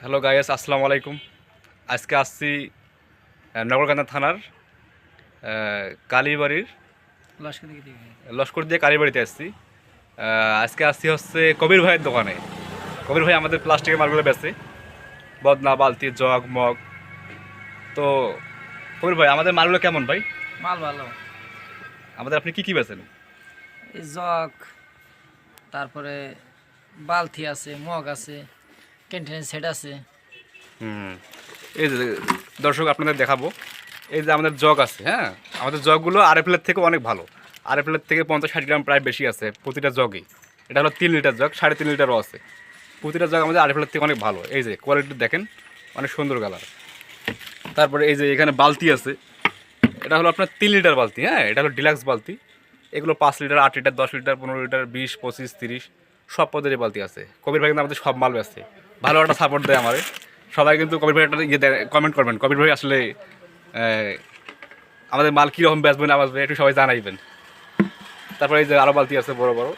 Hello guys আসসালামু আলাইকুম। আজকে আসছি নগরকান্দা থানার কালীবাড়ির লস্কর দিয়ে কালীবাড়িতে আসছি। আজকে আসছি হচ্ছে কবির ভাইয়ের দোকানে। কবির ভাই আমাদের প্লাস্টিকের মালগুলো বেচে বদনা বালতি জগ মগ। তো কবির ভাই আমাদের মালগুলো কেমন ভাই? মাল ভালো। আমাদের আপনি কি কি বেচেন? জগ তারপরে বালতি আছে মগ আছে। ক্যান্টিনের সেট আছে। হুম। এই যে, দর্শক, আপনাদের দেখাবো। এই যে আমাদের জগ আছে হ্যাঁ? আমাদের জগগুলো আর আরএফএলের থেকে অনেক ভালো। আর আরএফএলের থেকে পঞ্চাশ ষাট গ্রাম প্রায় বেশি আছে প্রতিটা জগই এটা হলো তিন লিটার জগ, সাড়ে তিন লিটারও আছে। প্রতিটা জগ আমাদের আর আরএফএলের থেকে অনেক ভালো। এই যে কোয়ালিটি দেখেন, অনেক সুন্দর কালার তারপরে এই যে, এখানে বালতি আছে। এটা হলো আপনার তিন লিটার বালতি হ্যাঁ? এটা হলো ডিলাক্স বালতি। এগুলো পাঁচ লিটার আট লিটার দশ লিটার পনেরো লিটার বিশ, পঁচিশ, তিরিশ, সব পদেরই বালতি আছে। কবির ভাই কিন্তু আমাদের সব মাল বেচছে। ভালো একটা সাপোর্ট দেয় আমারে। সবাই কিন্তু কবির ভাই একটা ইয়ে কমেন্ট করবেন। কবির ভাই আসলে আমাদের মাল কীরকম বেচবে না বেচবে একটু সবাই জানাইবেন। তারপরে এই যে আরও বালতি আছে বড় বড়।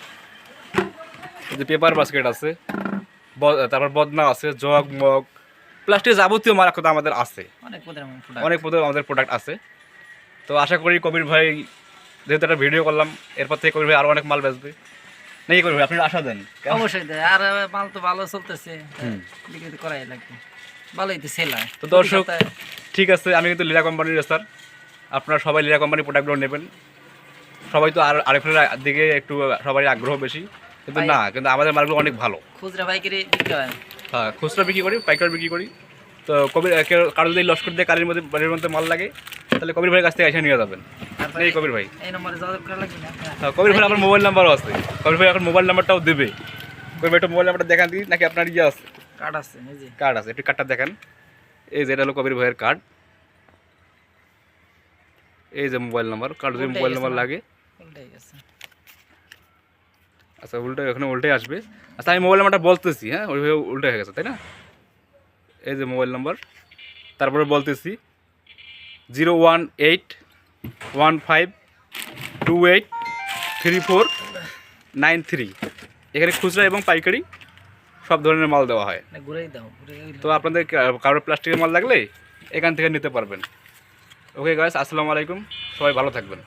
এই যে পেপার বাস্কেট আছে তারপর বদনা আছে জগ মগ প্লাস্টিক যাবতীয় মাল এখন আমাদের আছে। অনেক পদের অনেক পদের আমাদের প্রোডাক্ট আছে। তো আশা করি কবির ভাই যেহেতু একটা ভিডিও করলাম এরপর থেকে কবির ভাই আরও অনেক মাল বেচবে। নাকি কবির আপনি আশা দেন। অবশ্যই দেয় আর মাল তো ভালো চলতেছে। বিক্রি তো করাই লাগবে। ভালোই তো সেল তো দর্শক ঠিক আছে আমি কিন্তু লীলা কোম্পানির স্যার আপনারা সবাই লীলা কোম্পানির প্রোডাক্টগুলো নেবেন। সবাই তো আর আরেফের দিকে একটু সবাই আগ্রহ বেশি। কিন্তু না কিন্তু আমাদের মালগুলো অনেক ভালো। খুচরা পাইকারি বিক্রি হয়। হ্যাঁ খুচরা বিক্রি করি পাইকারি বিক্রি করি। তো কবির কারও যদি লস্কর দিয়ে কারির মধ্যে বাড়ির মধ্যে মাল লাগে তাহলে কবির ভাইয়ের কাছ থেকে এসে নিয়ে যাবেন। এই কবির ভাই। এই নম্বরে যোগাযোগ করা লাগবে না? হ্যাঁ। কবির ভাই আমার মোবাইল নাম্বারও আছে। কবির ভাই এখন মোবাইল নাম্বারটাও দেবে। কবির ভাই একটু মোবাইল নাম্বারটা দেখান দিই নাকি আপনার ইয়ে আছে? কার্ড আছে এই যে। কার্ড আছে একটু কার্ডটা দেখেন। এই যে এটা হলো কবির ভাইয়ের কার্ড এই যে মোবাইল নাম্বার কার্ড যদি মোবাইল নাম্বার লাগে। আচ্ছা উল্টে এখানে উল্টে আসবে। আচ্ছা আমি মোবাইল নাম্বারটা বলতেছি হ্যাঁ? ওইভাবে উল্টে হয়ে গেছে তাই না? এই যে মোবাইল নাম্বার তারপরে বলতেছি zero one eight one five two eight three four nine three. এখানে খুচরা এবং পাইকারি সব ধরনের মাল দেওয়া হয়। তো আপনাদের কারোর প্লাস্টিকের মাল লাগলে এখান থেকে নিতে পারবেন। ওকে গাছ আসসালামু আলাইকুম। সবাই ভালো থাকবেন।